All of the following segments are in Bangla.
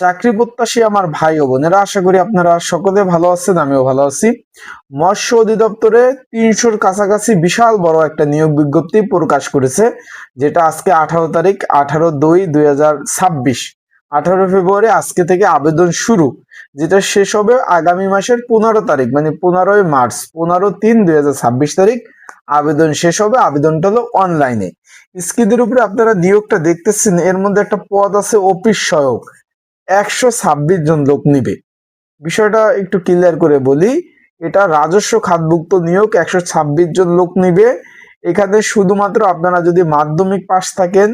চাকরি প্রত্যাশী আমার ভাই ও বোনেরা, আশা করি আপনারা সকলে ভালো আছেন, আমিও ভালো আছি। মৎস্য অধিদপ্তরে তিনশোর কাছাকাছি বিশাল বড় একটা নিয়োগ বিজ্ঞপ্তি প্রকাশ করেছে, যেটা আজকে আঠারো তারিখ, আঠারো দুই দুই হাজার ছাব্বিশ। আঠারো ফেব্রুয়ারি আজকে থেকে আবেদন শুরু, যেটা শেষ হবে আগামী মাসের পনেরো তারিখ মানে পনেরোই মার্চ, পনেরো তিন দুই তারিখ। আবেদন শেষ হবে, আবেদনটা হলো অনলাইনে। স্কিদের উপরে আপনারা নিয়োগটা দেখতেছেন, এর মধ্যে একটা পদ আছে অফিস সহায়ক। একশো ছাব্বিশ জন লোক নিবে। বিষয়টা একটু ক্লিয়ার করে বলি, এটা রাজস্ব খাতভুক্ত নিয়োগ, একশো ছাব্বিশ জন লোক নিবে। এখানে শুধুমাত্র আপনারা যদি মাধ্যমিক পাস থাকেন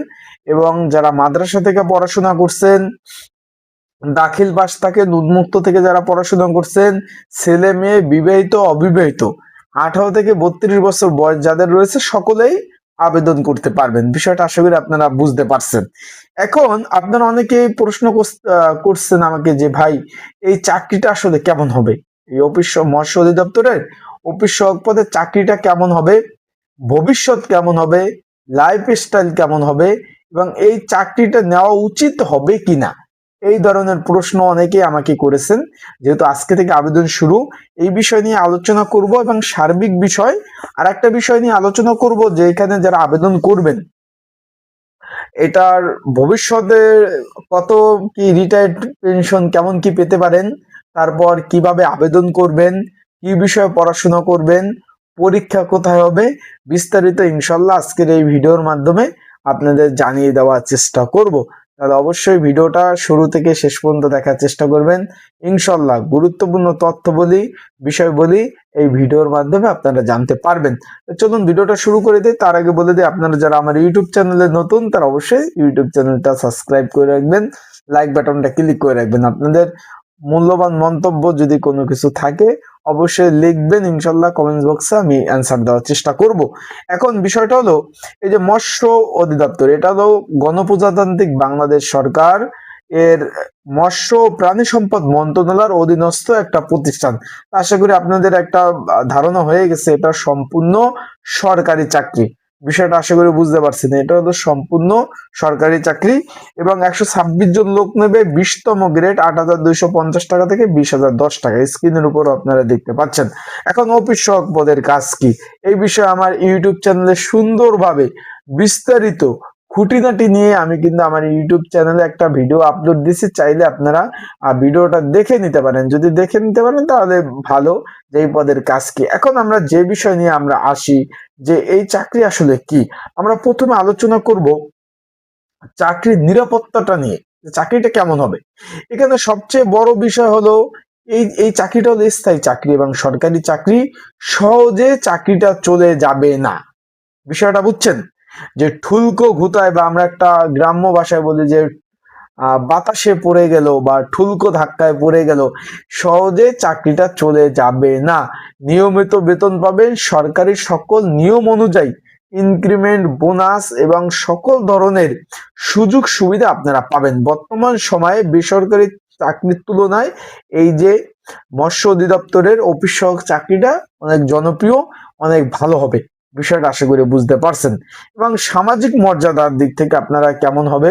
এবং যারা মাদ্রাসা থেকে পড়াশোনা করছেন, দাখিল পাস থাকেন, উন্মুক্ত থেকে যারা পড়াশোনা করছেন ছেলে মেয়ে বিবাহিত, অবিবাহিত, আঠারো থেকে বত্রিশ বছর বয়স যাদের রয়েছে, সকলেই আবেদন করতে পারবেন। বিষয়টা আশা করি আপনারা বুঝতে পারছেন। এখন আপনারা অনেকেই প্রশ্ন করছেন আমাকে যে, ভাই, এই চাকরিটা আসলে কেমন হবে? এই অফিস মৎস্য অধিদপ্তরের অফিস সহক পদের চাকরিটা কেমন হবে? ভবিষ্যৎ কেমন হবে? লাইফ স্টাইল কেমন হবে? এবং এই চাকরিটা নেওয়া উচিত হবে কিনা? এই ধরনের প্রশ্ন অনেকেই আমাকে করেছেন। যেহেতু আজকে থেকে আবেদন শুরু, এই বিষয় নিয়ে আলোচনা করব এবং সার্বিক বিষয় আর একটা বিষয় নিয়ে আলোচনা করব যে এখানে যারা আবেদন করবেন, এটার ভবিষ্যতে কত কি রিটায়ার্ড পেনশন কেমন কি পেতে পারেন, তারপর কীভাবে আবেদন করবেন, কি বিষয়ে পড়াশোনা করবেন, পরীক্ষা কোথায় হবে, বিস্তারিত ইনশাল্লাহ আজকের এই ভিডিওর মাধ্যমে আপনাদের জানিয়ে দেওয়ার চেষ্টা করব। তাহলে অবশ্যই ভিডিওটা শুরু থেকে শেষ পর্যন্ত দেখার চেষ্টা করবেন। ইনশাল্লাহ গুরুত্বপূর্ণ তথ্য বলি বিষয় বলি এই ভিডিওর মাধ্যমে আপনারা জানতে পারবেন। চলুন ভিডিওটা শুরু করে দিই। তার আগে বলে দিই, আপনারা যারা আমার ইউটিউব চ্যানেলে নতুন, তারা অবশ্যই ইউটিউব চ্যানেলটা সাবস্ক্রাইব করে রাখবেন। লাইক বাটনটা ক্লিক করে রাখবেন। আপনাদের মূল্যবান মন্তব্য যদি কোনো কিছু থাকে, অবশ্যই লিখবেন, ইনশাল্লাহ কমেন্ট বক্সে আমি অ্যান্সার দেওয়ার চেষ্টা করব। এখন বিষয়টা হলো, এই যে মৎস্য অধিদপ্তর, এটা হলো গণপ্রজাতান্ত্রিক বাংলাদেশ সরকার এর মৎস্য প্রাণী সম্পদ মন্ত্রণালয়ের অধীনস্থ একটা প্রতিষ্ঠান। আশা করি আপনাদের একটা ধারণা হয়ে গেছে, এটা সম্পূর্ণ সরকারি চাকরি। বিষয়টা আশা করি বুঝতে পারছি না এটা হলো সম্পূর্ণ সরকারি চাকরি এবং একশো ছাব্বিশ জন লোক নেবে বিশতম গ্রেড আট হাজার দুইশো পঞ্চাশ টাকা থেকে বিশ হাজার দশ টাকা। স্ক্রিনের উপর আপনারা দেখতে পাচ্ছেন। এখন অফিস সহক পদের কাজ কি? এই বিষয়ে আমার ইউটিউব চ্যানেলে সুন্দরভাবে বিস্তারিত খুঁটিনাটি নিয়ে আমি কিন্তু আমার ইউটিউব চ্যানেলে একটা ভিডিও আপলোড দিছি। চাইলে আপনারা ভিডিওটা দেখে নিতে পারেন। যদি দেখে নিতে পারেন, তাহলে ভালো যে পদের কাজ কি। এখন আমরা যে বিষয় নিয়ে আমরা আসি, যে এই চাকরি আসলে কি? আমরা প্রথমে আলোচনা করব চাকরির নিরাপত্তাটা নিয়ে। চাকরিটা কেমন হবে? এখানে সবচেয়ে বড় বিষয় হলো, এই এই চাকরিটা হলো স্থায়ী চাকরি এবং সরকারি চাকরি। সহজে চাকরিটা চলে যাবে না। বিষয়টা বুঝছেন? যে ঠুলকো ঘুতায় বা আমরা একটা গ্রাম্য ভাষায় বলি যে বাতাসে পড়ে গেল বা ঠুলকো ধাক্কায় পড়ে গেল, সহজে চাকরিটা চলে যাবে না। নিয়মিত বেতন পাবেন সরকারি সকল নিয়ম অনুযায়ী ইনক্রিমেন্ট বোনাস এবং সকল ধরনের সুযোগ সুবিধা আপনারা পাবেন। বর্তমান সময়ে বেসরকারি চাকরির তুলনায় এই যে মৎস্য অধিদপ্তরের অফিস সহক চাকরিটা অনেক জনপ্রিয়, অনেক ভালো হবে। বিষয়টা আশা করি বুঝতে পারছেন। এবং সামাজিক মর্যাদার দিক থেকে আপনারা কেমন হবে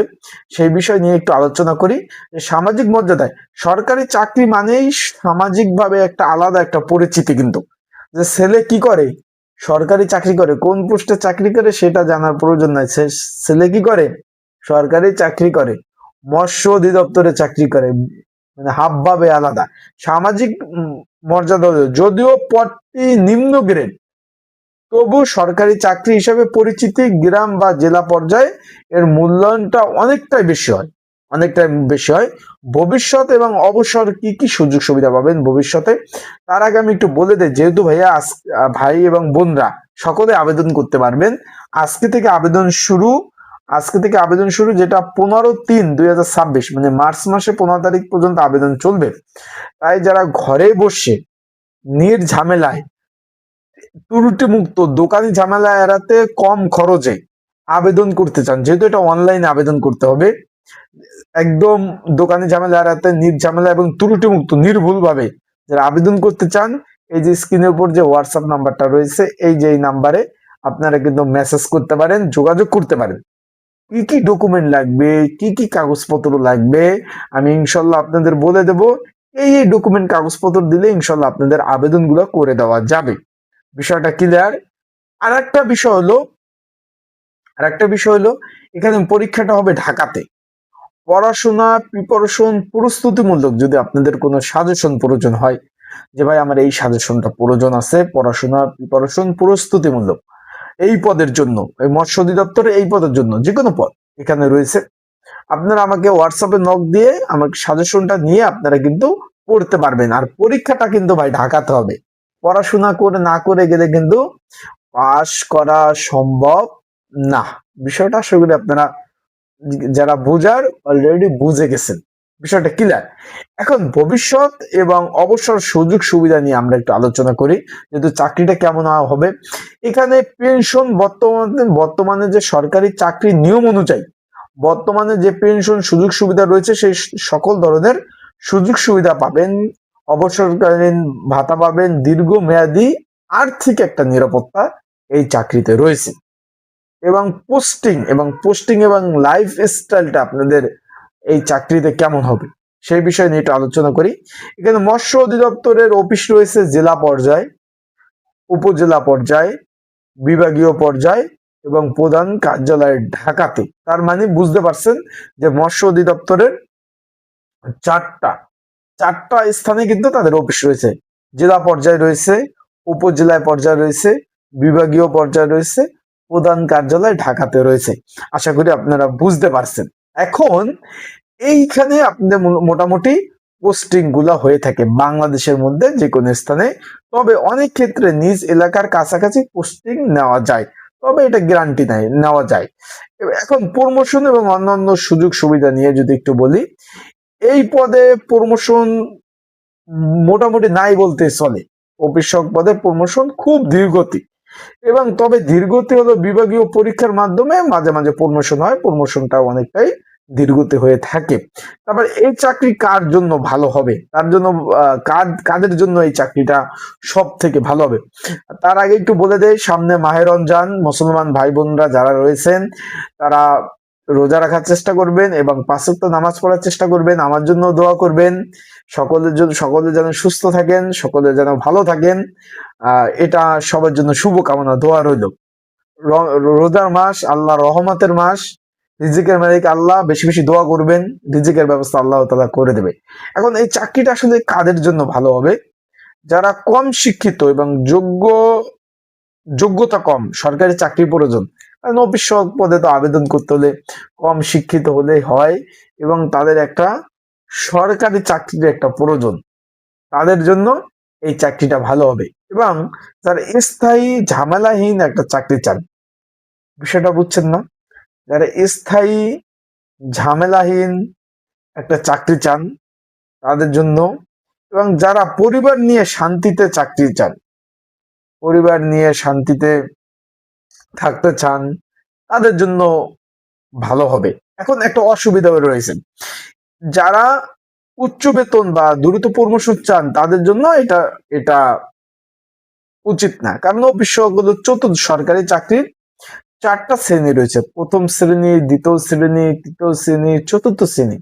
সেই বিষয় নিয়ে একটু আলোচনা করি। সামাজিক মর্যাদায় সরকারি চাকরি মানেই সামাজিকভাবে একটা আলাদা একটা পরিচিতি কিন্তু। যে ছেলে কি করে? সরকারি চাকরি করে। কোন পোস্টে চাকরি করে সেটা জানার প্রয়োজন নাই। ছেলে কি করে? সরকারি চাকরি করে। মৎস্য অধিদপ্তরে চাকরি করে। মানে হাবভাবে আলাদা। সামাজিক মর্যাদা যদিও পদটি নিম্ন গ্রেড তবু সরকারি চাকরি হিসাবে পরিচিতি গ্রাম বা জেলা পর্যায়ে এর মূল্যায়নটা অনেকটাই বেশি হয়। অনেকটাই বেশি হয়। ভবিষ্যৎ এবং অবসর কি কি সুযোগ সুবিধা পাবেন ভবিষ্যতে? তার আগে আমি একটু বলে দেই, যেহেতু ভাইয়া ভাই এবং বোনরা সকলে আবেদন করতে পারবেন, আজকে থেকে আবেদন শুরু, আজকে থেকে আবেদন শুরু যেটা পনেরো তিন দুই ছাব্বিশ মানে মার্চ মাসে পনেরো তারিখ পর্যন্ত আবেদন চলবে। তাই যারা ঘরে বসে নির্ঝামেলায় ত্রুটি মুক্ত, দোকানি ঝামেলা এড়াতে কম খরচে আবেদন করতে চান। যেহেতু এটা অনলাইনে আবেদন করতে হবে, একদম দোকানি ঝামেলা এড়াতে নির্ঝামেলা এবং ত্রুটি মুক্ত নির্ভুল ভাবে যারা আবেদন করতে চান, এই যে স্ক্রিনের উপর যে হোয়াটসঅ্যাপ নাম্বারটা রয়েছে, এই যে এই নাম্বারে আপনারা কিন্তু মেসেজ করতে পারেন, যোগাযোগ করতে পারেন। কি কি ডকুমেন্ট লাগবে, কি কি কাগজপত্র লাগবে, আমি ইনশাল্লাহ আপনাদের বলে দেব। এই এই ডকুমেন্ট কাগজপত্র দিলে ইনশাল্লাহ আপনাদের আবেদনগুলো করে দেওয়া যাবে। বিষয়টা ক্লিয়ার আর একটা বিষয় হলো আর একটা বিষয় হলো, এখানে পরীক্ষাটা হবে ঢাকাতে। পড়াশোনা প্রিপারেশন প্রস্তুতিমূলক যদি আপনাদের কোনো সাজেশন প্রয়োজন হয়, যে ভাই আমার এই সাজেশনটা প্রয়োজন আছে, পড়াশোনা প্রিপারেশন প্রস্তুতিমূলক, এই পদের জন্য, এই মৎস্য অধিদপ্তরে এই পদের জন্য যে কোনো পদ এখানে রয়েছে, আপনারা আমাকে হোয়াটসঅ্যাপে নক দিয়ে আমাকে সাজেশনটা নিয়ে আপনারা কিন্তু পড়তে পারবেন। আর পরীক্ষাটা কিন্তু ভাই ঢাকাতে হবে। পড়াশোনা করে না করে গেলে কিন্তু পাশ করা সম্ভব না। বিষয়টা আশা করি আপনারা যারা বোঝার অলরেডি বুঝে গেছেন। বিষয়টা ক্লিয়ার এখন ভবিষ্যৎ এবং অবসর সুযোগ সুবিধা নিয়ে আমরা একটু আলোচনা করি, যেহেতু চাকরিটা কেমন হবে। এখানে পেনশন বর্তমানে বর্তমানে যে সরকারি চাকরির নিয়ম অনুযায়ী বর্তমানে যে পেনশন সুযোগ সুবিধা রয়েছে, সেই সকল ধরনের সুযোগ সুবিধা পাবেন অবসরকালীন ভাতা পাবেন দীর্ঘমেয়াদী আর্থিক একটা নিরাপত্তা এই চাকরিতে রয়েছে। এবং পোস্টিং এবং পোস্টিং এবং লাইফ স্টাইলটা আপনাদের এই চাকরিতে কেমন হবে সেই বিষয় নিয়ে একটু আলোচনা করি। এখানে মৎস্য অধিদপ্তরের অফিস রয়েছে জেলা পর্যায়ে, উপজেলা পর্যায়ে, বিভাগীয় পর্যায়ে এবং প্রধান কার্যালয় ঢাকাতে। তার মানে বুঝতে পারছেন যে মৎস্য অধিদপ্তরের চারটা চারটা স্থানে কিন্তু তাদের অফিস রয়েছে। জেলা পর্যায়ে রয়েছে, উপজেলায় পর্যায়ে রয়েছে, বিভাগীয় পর্যায়ে রয়েছে, প্রধান কার্যালয় ঢাকাতে রয়েছে। আশা করি আপনারা বুঝতে পারছেন। এখন এইখানে আপনাদের মোটামুটি পোস্টিংগুলা হয়ে থাকে বাংলাদেশের মধ্যে যে কোনো স্থানে। তবে অনেক ক্ষেত্রে নিজ এলাকার কাছাকাছি পোস্টিং নেওয়া যায়। তবে এটা গ্যারান্টি নাই, নেওয়া যায়। এখন প্রমোশন এবং অন্যান্য সুযোগ সুবিধা নিয়ে যদি একটু বলি এই পদে প্রমোশন মোটামুটি নাই বলতে চলে। অফিসক পদে প্রমোশন খুব দীর্ঘতি এবং তবে দীর্ঘতি হলো বিভাগীয় পরীক্ষার মাধ্যমে মাঝে মাঝে প্রমোশন হয় প্রমোশনটা অনেকটাই দীর্ঘতে হয়ে থাকে। তারপর এই চাকরি কার জন্য ভালো হবে? তার জন্য কার, কাদের জন্য এই চাকরিটা সব থেকে ভালো হবে? তার আগে একটু বলে দেয় সামনে মাহের রমজান, মুসলমান ভাই বোনরা যারা রয়েছেন, তারা রোজা রাখার চেষ্টা করবেন এবং পাঁচক্ত নামাজ পড়ার চেষ্টা করবেন, আমার জন্য দোয়া করবেন। সকলের জন্য, সকলে যেন সুস্থ থাকেন, সকলে যেন ভালো থাকেন। এটা সবার জন্য শুভকামনা, দোয়া রইল। রোজার মাস আল্লাহ রহমতের মাস। রিজিকের মালিক আল্লাহ, বেশি বেশি দোয়া করবেন, রিজিকের ব্যবস্থা আল্লাহ তালা করে দেবে। এখন এই চাকরিটা আসলে কাদের জন্য ভালো হবে? যারা কম শিক্ষিত এবং যোগ্য, যোগ্যতা কম, সরকারি চাকরি প্রয়োজন অফিস পদে তো আবেদন করতে হলে কম শিক্ষিত হলে হয় এবং তাদের একটা সরকারি চাকরির একটা প্রয়োজন। তাদের জন্য এই চাকরিটা ভালো হবে এবং যারা স্থায়ী ঝামেলাহীন একটা চাকরি চান। বিষয়টা বুঝছেন না? যারা স্থায়ী ঝামেলাহীন একটা চাকরি চান তাদের জন্য এবং যারা পরিবার নিয়ে শান্তিতে চাকরি চান, পরিবার নিয়ে শান্তিতে থাকতে চান, তাদের জন্য ভালো হবে। এখন একটা অসুবিধা রয়েছে। যারা উচ্চ বেতন বা দ্রুত প্রমোশন চান, তাদের জন্য এটা এটা উচিত না। কারণ অফিস চতুর্থ সরকারি চাকরির চারটা শ্রেণি রয়েছে। প্রথম শ্রেণি, দ্বিতীয় শ্রেণি, তৃতীয় শ্রেণি, চতুর্থ শ্রেণি।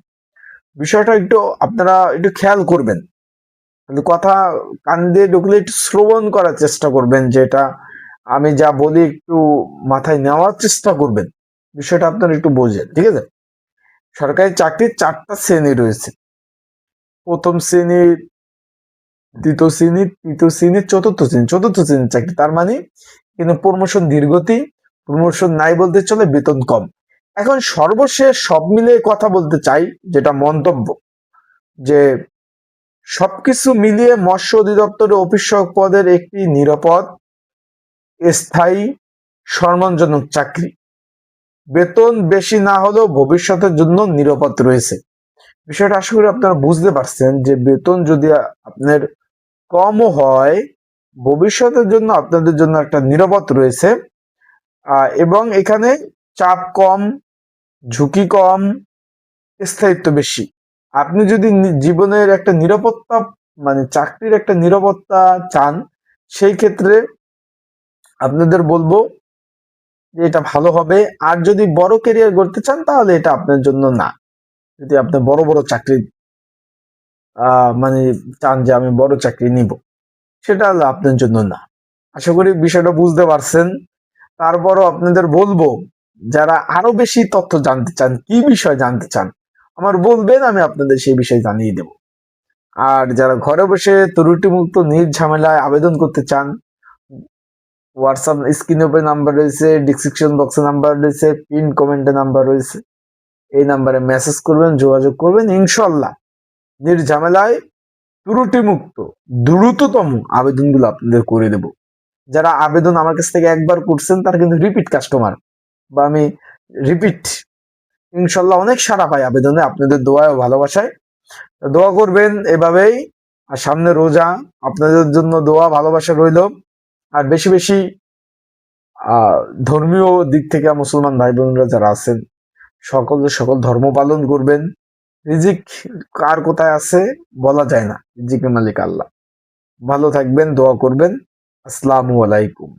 বিষয়টা একটু আপনারা একটু খেয়াল করবেন। কথা কান দিয়ে ঢুকলে একটু শ্রবণ করার চেষ্টা করবেন যেটা আমি যা বলি একটু মাথায় নেওয়ার চেষ্টা করবেন। বিষয়টা আপনারা একটু বোঝেন, ঠিক আছে? সরকারি চাকরির চারটা শ্রেণি রয়েছে। প্রথম শ্রেণির দ্বিতীয় শ্রেণি, তৃতীয় শ্রেণির চতুর্থ শ্রেণি। চতুর্থ শ্রেণির চাকরি, তার মানে কিন্তু প্রমোশন দীর্ঘতি প্রমোশন নাই বলতে চলে বেতন কম। এখন সর্বশেষ সব মিলে কথা বলতে চাই, যেটা মন্তব্য, যে সবকিছু মিলিয়ে মৎস্য অধিদপ্তরের অফিস পদের একটি নিরাপদ স্থায়ী, সম্মানজনক চাকরি। বেতন বেশি না হলেও ভবিষ্যতের জন্য নিরাপদ রয়েছে। বিষয়টা আশা করি আপনারা বুঝতে পারছেন যে বেতন যদি আপনার কমও হয়, ভবিষ্যতের জন্য আপনাদের জন্য একটা নিরাপদ রয়েছে। এবং এখানে চাপ কম, ঝুঁকি কম, স্থায়িত্ব বেশি। আপনি যদি জীবনের একটা নিরাপত্তা মানে চাকরির একটা নিরাপত্তা চান, সেই ক্ষেত্রে আপনাদের বলব যে এটা ভালো হবে। আর যদি বড় কেরিয়ার করতে চান, তাহলে এটা আপনার জন্য না। যদি আপনি বড় বড় চাকরি মানে চান যে আমি বড় চাকরি নিব, সেটা আপনার জন্য না। আশা করি বিষয়টা বুঝতে পারছেন। তারপরও আপনাদের বলব, যারা আরও বেশি তথ্য জানতে চান, কি বিষয় জানতে চান, আমার বলবেন, আমি আপনাদের সেই বিষয় জানিয়ে দেব। আর যারা ঘরে বসে ত্রুটিমুক্ত, নির্ঝামেলায় আবেদন করতে চান হোয়াটসঅ্যাপ স্ক্রিনের উপরে নাম্বার রয়েছে ডিসক্রিপশন বক্সে নাম্বার রয়েছে পিন কমেন্টে নাম্বার রয়েছে। এই নাম্বারে মেসেজ করবেন, যোগাযোগ করবেন ইনশাল্লাহ নির্ঝামেলায় ত্রুটিমুক্ত, দ্রুততম আবেদনগুলো আপনাদের করে দেব। যারা আবেদন আমার কাছ থেকে একবার করছেন, তারা কিন্তু রিপিট কাস্টমার বা আমি রিপিট ইনশাল্লাহ অনেক সারা পাই আবেদনে আপনাদের দোয়ায় ও ভালোবাসায়। দোয়া করবেন এভাবেই। আর সামনে রোজা, আপনাদের জন্য দোয়া ভালোবাসা রইল। আর বেশি বেশি ধর্মীয় দিক থেকে মুসলমান ভাই বোনরা যারা আছেন সকল সকল ধর্ম পালন করবেন। রিজিক কার কোথায় আছে বলা যায় না। রিজিকের মালিক আল্লাহ। ভালো থাকবেন, দোয়া করবেন। আসসালামু আলাইকুম।